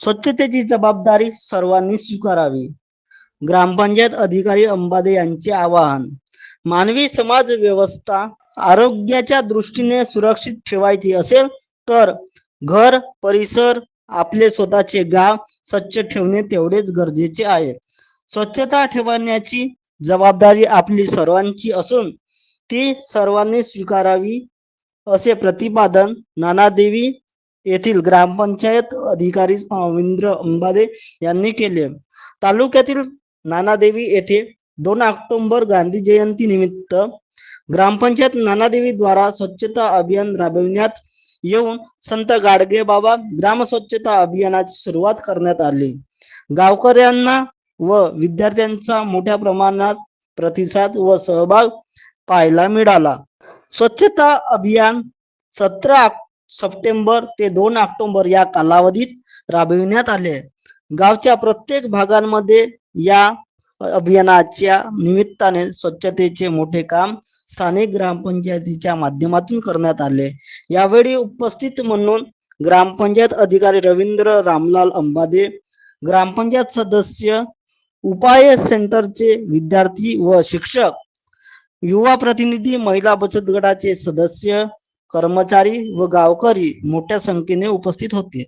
स्वच्छतेची जबाबदारी सर्वांनी स्वीकारावी. ग्रामपंचायत अधिकारी अंबादे यांचे आवाहन मानवी समाज व्यवस्था आरोग्याच्या दृष्टीने सुरक्षित ठेवायची असेल तर घर परिसर आपले स्वतःचे गाव स्वच्छ ठेवणे तेवढेच गरजेचे आहे. स्वच्छता ठेवण्याची जबाबदारी आपली सर्वांची असून ती सर्वांनी स्वीकारावी असे प्रतिपादन नानादेवी येथील ग्रामपंचायत अधिकारी रवींद्र अंबादे यांनी केले. तालुक्यातील नानादेवी येथे दोन ऑक्टोबर गांधी जयंती निमित्त ग्रामपंचायत नानादेवी द्वारा स्वच्छता अभियान राबविण्यात येऊन संत गाडगे बाबा ग्राम स्वच्छता अभियानाची सुरुवात करण्यात आली. गावकऱ्यांना व विद्यार्थ्यांचा मोठ्या प्रमाणात प्रतिसाद व सहभाग पाहायला मिळाला. स्वच्छता अभियान सतरा सप्टेंबर ते दोन ऑक्टोबर या कालावधीत राबविण्यात आले. गावच्या प्रत्येक भागांमध्ये या अभियानाच्या निमित्ताने स्वच्छतेचे मोठे काम स्थानिक ग्रामपंचायतीच्या माध्यमातून करण्यात आले. यावेळी उपस्थित म्हणून ग्रामपंचायत अधिकारी रवींद्र रामलाल अंबादे ग्रामपंचायत सदस्य उपाय सेंटरचे विद्यार्थी व शिक्षक युवा प्रतिनिधी महिला बचत गटाचे सदस्य कर्मचारी व गावकरी मोठ्या संख्येने उपस्थित होते.